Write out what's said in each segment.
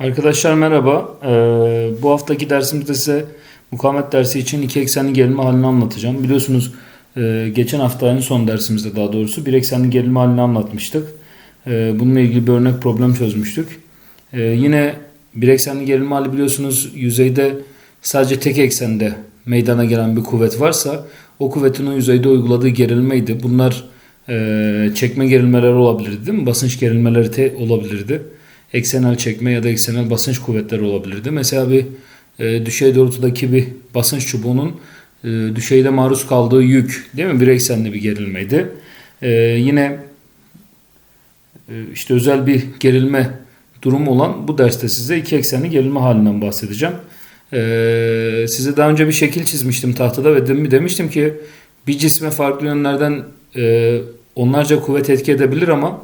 Arkadaşlar merhaba. Ee, bu haftaki dersimizde size mukavemet dersi için iki eksenli gerilme halini anlatacağım. Biliyorsunuz e, geçen hafta en son dersimizde daha doğrusu bir eksenli gerilme halini anlatmıştık. Ee, bununla ilgili bir örnek problem çözmüştük. Ee, yine bir eksenli gerilme hali biliyorsunuz yüzeyde sadece tek eksende meydana gelen bir kuvvet varsa o kuvvetin o yüzeyde uyguladığı gerilmeydi. Bunlar e, çekme gerilmeleri olabilirdi değil mi? Basınç gerilmeleri de olabilirdi eksenel çekme ya da eksenel basınç kuvvetleri olabilirdi. Mesela bir e, düşey doğrultudaki bir basınç çubuğunun e, düşeyde maruz kaldığı yük değil mi? Bir eksenli bir gerilmeydi. E, yine e, işte özel bir gerilme durumu olan bu derste size iki eksenli gerilme halinden bahsedeceğim. E, size daha önce bir şekil çizmiştim tahtada ve dem- demiştim ki bir cisme farklı yönlerden e, onlarca kuvvet etki edebilir ama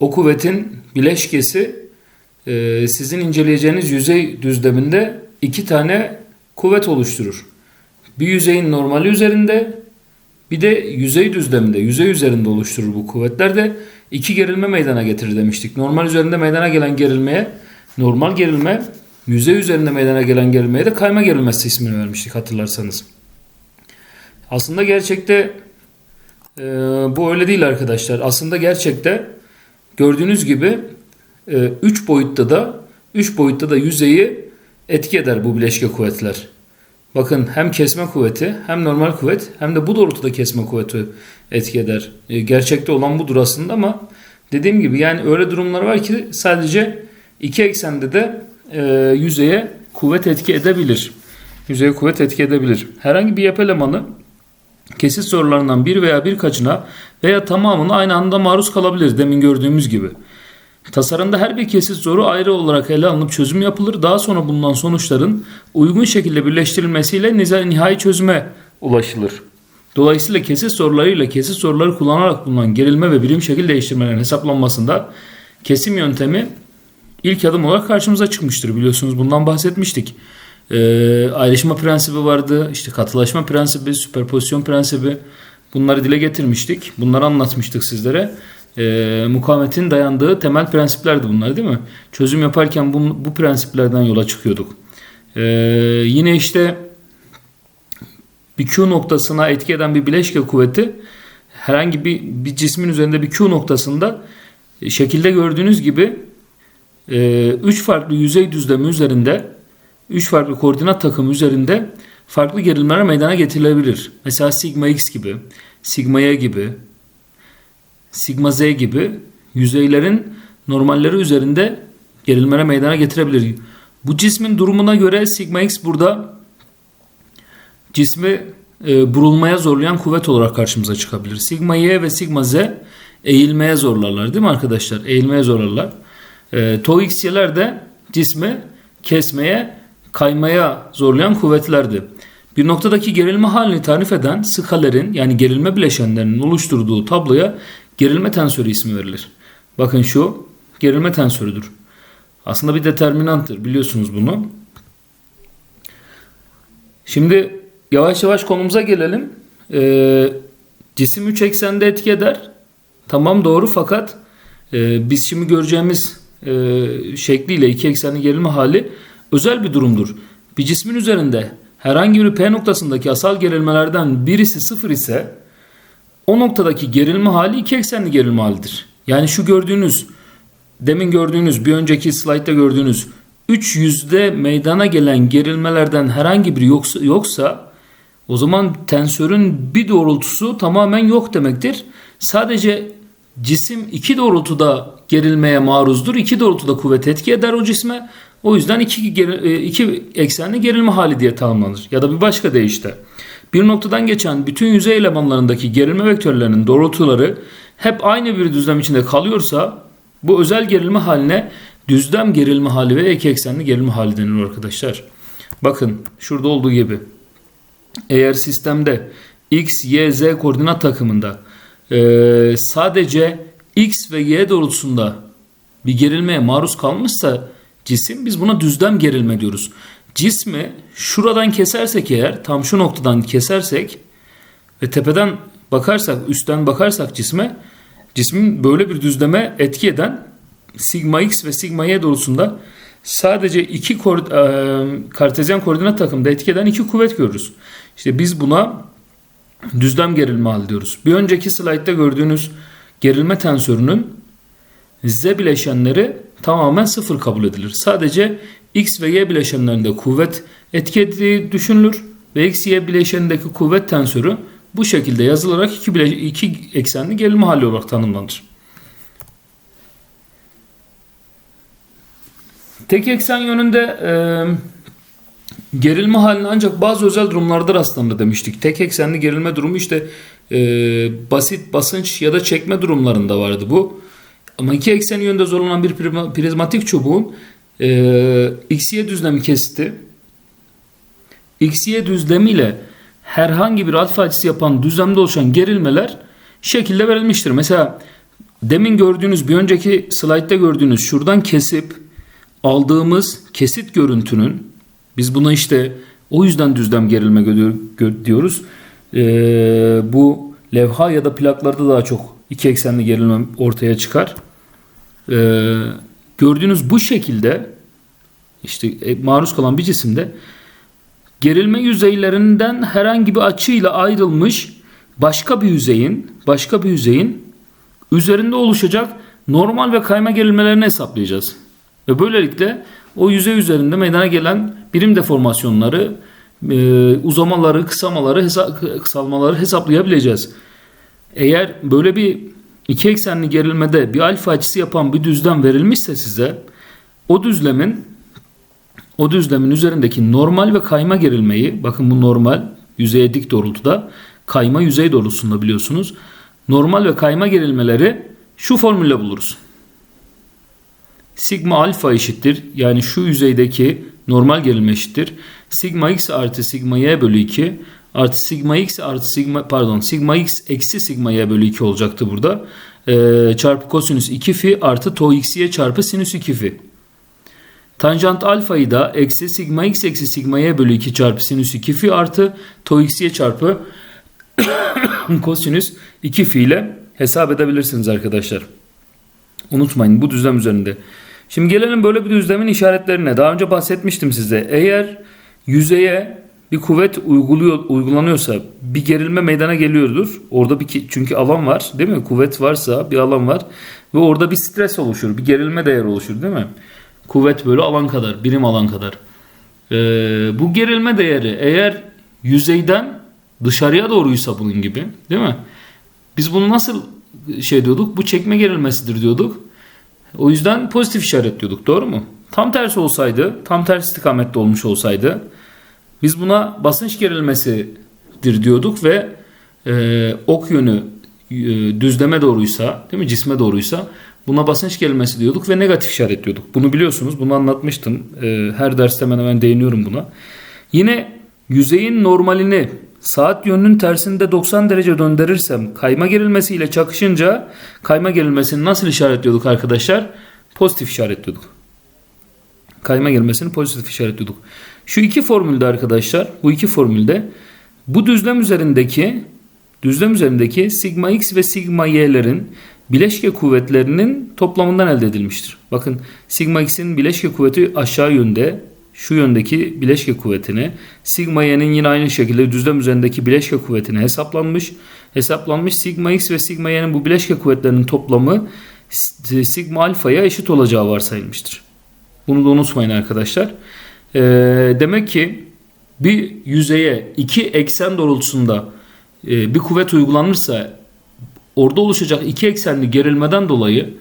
o kuvvetin bileşkesi e, sizin inceleyeceğiniz yüzey düzleminde iki tane kuvvet oluşturur. Bir yüzeyin normali üzerinde bir de yüzey düzleminde, yüzey üzerinde oluşturur bu kuvvetler de iki gerilme meydana getirir demiştik. Normal üzerinde meydana gelen gerilmeye normal gerilme, yüzey üzerinde meydana gelen gerilmeye de kayma gerilmesi ismini vermiştik hatırlarsanız. Aslında gerçekte e, bu öyle değil arkadaşlar. Aslında gerçekte gördüğünüz gibi 3 boyutta da 3 boyutta da yüzeyi etki eder bu bileşke kuvvetler. Bakın hem kesme kuvveti hem normal kuvvet hem de bu doğrultuda kesme kuvveti etki eder. E, Gerçekte olan budur aslında ama dediğim gibi yani öyle durumlar var ki sadece iki eksende de e, yüzeye kuvvet etki edebilir. Yüzeye kuvvet etki edebilir. Herhangi bir yapı elemanı kesit sorularından bir veya birkaçına veya tamamına aynı anda maruz kalabilir demin gördüğümüz gibi. Tasarımda her bir kesit zoru ayrı olarak ele alınıp çözüm yapılır. Daha sonra bulunan sonuçların uygun şekilde birleştirilmesiyle nihai çözüme ulaşılır. Dolayısıyla kesit sorularıyla kesit soruları kullanarak bulunan gerilme ve birim şekil değiştirmelerin hesaplanmasında kesim yöntemi ilk adım olarak karşımıza çıkmıştır. Biliyorsunuz bundan bahsetmiştik. Ee, ayrışma prensibi vardı, işte katılaşma prensibi, süperpozisyon prensibi bunları dile getirmiştik. Bunları anlatmıştık sizlere e, mukavemetin dayandığı temel prensiplerdi bunlar değil mi? Çözüm yaparken bu, bu prensiplerden yola çıkıyorduk. E, yine işte bir Q noktasına etki eden bir bileşke kuvveti herhangi bir, bir cismin üzerinde bir Q noktasında e, şekilde gördüğünüz gibi 3 e, farklı yüzey düzlemi üzerinde 3 farklı koordinat takımı üzerinde farklı gerilmeler meydana getirilebilir. Mesela sigma x gibi, sigma y gibi, sigma z gibi yüzeylerin normalleri üzerinde gerilmelere meydana getirebilir. Bu cismin durumuna göre sigma x burada cismi e, burulmaya zorlayan kuvvet olarak karşımıza çıkabilir. Sigma y ve sigma z eğilmeye zorlarlar değil mi arkadaşlar? Eğilmeye zorlarlar. E, tau x y'ler de cismi kesmeye, kaymaya zorlayan kuvvetlerdi. Bir noktadaki gerilme halini tarif eden skalerin yani gerilme bileşenlerinin oluşturduğu tabloya gerilme tensörü ismi verilir. Bakın şu gerilme tensörüdür. Aslında bir determinanttır biliyorsunuz bunu. Şimdi yavaş yavaş konumuza gelelim. Ee, cisim 3 eksende etki eder. Tamam doğru fakat e, biz şimdi göreceğimiz e, şekliyle iki eksenli gerilme hali özel bir durumdur. Bir cismin üzerinde herhangi bir P noktasındaki asal gerilmelerden birisi sıfır ise o noktadaki gerilme hali iki eksenli gerilme halidir. Yani şu gördüğünüz demin gördüğünüz bir önceki slaytta gördüğünüz 3 yüzde meydana gelen gerilmelerden herhangi biri yoksa, yoksa o zaman tensörün bir doğrultusu tamamen yok demektir. Sadece cisim iki doğrultuda gerilmeye maruzdur. İki doğrultuda kuvvet etki eder o cisme. O yüzden iki, geri, iki eksenli gerilme hali diye tanımlanır. Ya da bir başka deyişle. Bir noktadan geçen bütün yüzey elemanlarındaki gerilme vektörlerinin doğrultuları hep aynı bir düzlem içinde kalıyorsa bu özel gerilme haline düzlem gerilme hali ve ek eksenli gerilme hali denilir arkadaşlar. Bakın şurada olduğu gibi eğer sistemde x, y, z koordinat takımında e, sadece x ve y doğrultusunda bir gerilmeye maruz kalmışsa cisim biz buna düzlem gerilme diyoruz. Cismi şuradan kesersek eğer tam şu noktadan kesersek ve tepeden bakarsak üstten bakarsak cisme cismin böyle bir düzleme etki eden sigma x ve sigma y doğrultusunda Sadece iki kor- e, kartezyen koordinat takımda etki eden iki kuvvet görürüz. İşte biz buna düzlem gerilme hali diyoruz. Bir önceki slaytta gördüğünüz gerilme tensörünün z bileşenleri tamamen sıfır kabul edilir. Sadece x ve y bileşenlerinde kuvvet etki ettiği düşünülür ve x y bileşenindeki kuvvet tensörü bu şekilde yazılarak iki, bile, iki eksenli gerilme hali olarak tanımlanır. Tek eksen yönünde e, gerilme haline ancak bazı özel durumlarda rastlanır demiştik. Tek eksenli gerilme durumu işte e, basit basınç ya da çekme durumlarında vardı bu. Ama iki eksen yönde zorlanan bir prizma- prizmatik çubuğun e, x-y düzlemi kesiti x-y düzlemiyle herhangi bir alfa açısı yapan düzlemde oluşan gerilmeler şekilde verilmiştir. Mesela demin gördüğünüz bir önceki slaytta gördüğünüz şuradan kesip aldığımız kesit görüntünün biz buna işte o yüzden düzlem gerilme diyoruz. Ee, bu levha ya da plaklarda daha çok iki eksenli gerilme ortaya çıkar. Ee, gördüğünüz bu şekilde işte e, maruz kalan bir cisimde gerilme yüzeylerinden herhangi bir açıyla ayrılmış başka bir yüzeyin başka bir yüzeyin üzerinde oluşacak normal ve kayma gerilmelerini hesaplayacağız. Ve böylelikle o yüzey üzerinde meydana gelen birim deformasyonları, e, uzamaları, kısamaları, kısalmaları hesaplayabileceğiz. Eğer böyle bir iki eksenli gerilmede bir alfa açısı yapan bir düzlem verilmişse size o düzlemin o düzlemin üzerindeki normal ve kayma gerilmeyi bakın bu normal yüzeye dik doğrultuda kayma yüzey doğrultusunda biliyorsunuz. Normal ve kayma gerilmeleri şu formülle buluruz. Sigma alfa eşittir. Yani şu yüzeydeki normal gerilme eşittir. Sigma x artı sigma y bölü 2 artı sigma x artı sigma pardon sigma x eksi sigma y bölü 2 olacaktı burada. Ee, çarpı kosinüs 2 fi artı tau x y çarpı sinüs 2 fi. Tanjant alfayı da eksi sigma x eksi sigma y bölü 2 çarpı sinüs 2 fi artı tau x y çarpı kosinüs 2 fi ile hesap edebilirsiniz arkadaşlar. Unutmayın bu düzlem üzerinde. Şimdi gelelim böyle bir düzlemin işaretlerine. Daha önce bahsetmiştim size. Eğer yüzeye bir kuvvet uyguluyor, uygulanıyorsa bir gerilme meydana geliyordur. Orada bir çünkü alan var değil mi? Kuvvet varsa bir alan var ve orada bir stres oluşur. Bir gerilme değeri oluşur değil mi? Kuvvet böyle alan kadar, birim alan kadar. Ee, bu gerilme değeri eğer yüzeyden dışarıya doğruysa bunun gibi değil mi? Biz bunu nasıl şey diyorduk? Bu çekme gerilmesidir diyorduk. O yüzden pozitif işaretliyorduk. Doğru mu? Tam tersi olsaydı, tam tersi istikamette olmuş olsaydı biz buna basınç gerilmesidir diyorduk ve e, ok yönü e, düzleme doğruysa, değil mi? Cisme doğruysa buna basınç gerilmesi diyorduk ve negatif işaretliyorduk. Bunu biliyorsunuz. Bunu anlatmıştım. E, her derste hemen hemen değiniyorum buna. Yine yüzeyin normalini saat yönünün tersinde 90 derece döndürürsem kayma gerilmesiyle çakışınca kayma gerilmesini nasıl işaretliyorduk arkadaşlar? Pozitif işaretliyorduk. Kayma gerilmesini pozitif işaretliyorduk. Şu iki formülde arkadaşlar, bu iki formülde bu düzlem üzerindeki düzlem üzerindeki sigma x ve sigma y'lerin bileşke kuvvetlerinin toplamından elde edilmiştir. Bakın sigma x'in bileşke kuvveti aşağı yönde, şu yöndeki bileşke kuvvetini, sigma y'nin yine aynı şekilde düzlem üzerindeki bileşke kuvvetine hesaplanmış. Hesaplanmış sigma x ve sigma y'nin bu bileşke kuvvetlerinin toplamı sigma alfaya eşit olacağı varsayılmıştır. Bunu da unutmayın arkadaşlar. Ee, demek ki bir yüzeye iki eksen doğrultusunda e, bir kuvvet uygulanırsa orada oluşacak iki eksenli gerilmeden dolayı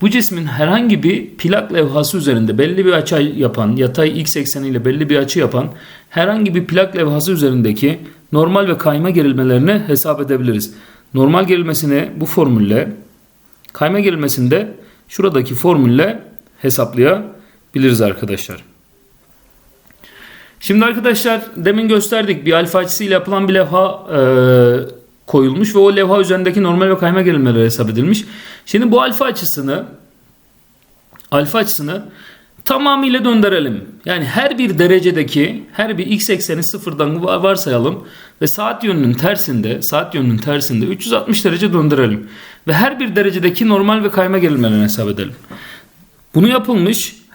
bu cismin herhangi bir plak levhası üzerinde belli bir açı yapan, yatay x ekseniyle belli bir açı yapan herhangi bir plak levhası üzerindeki normal ve kayma gerilmelerini hesap edebiliriz. Normal gerilmesini bu formülle, kayma gerilmesini de şuradaki formülle hesaplayabiliriz arkadaşlar. Şimdi arkadaşlar demin gösterdik bir alfa açısıyla yapılan bir levha e, koyulmuş ve o levha üzerindeki normal ve kayma gerilmeleri hesap edilmiş. Şimdi bu alfa açısını alfa açısını tamamıyla döndürelim. Yani her bir derecedeki her bir x ekseni sıfırdan varsayalım ve saat yönünün tersinde saat yönünün tersinde 360 derece döndürelim. Ve her bir derecedeki normal ve kayma gerilmelerini hesap edelim. Bunu yapılmış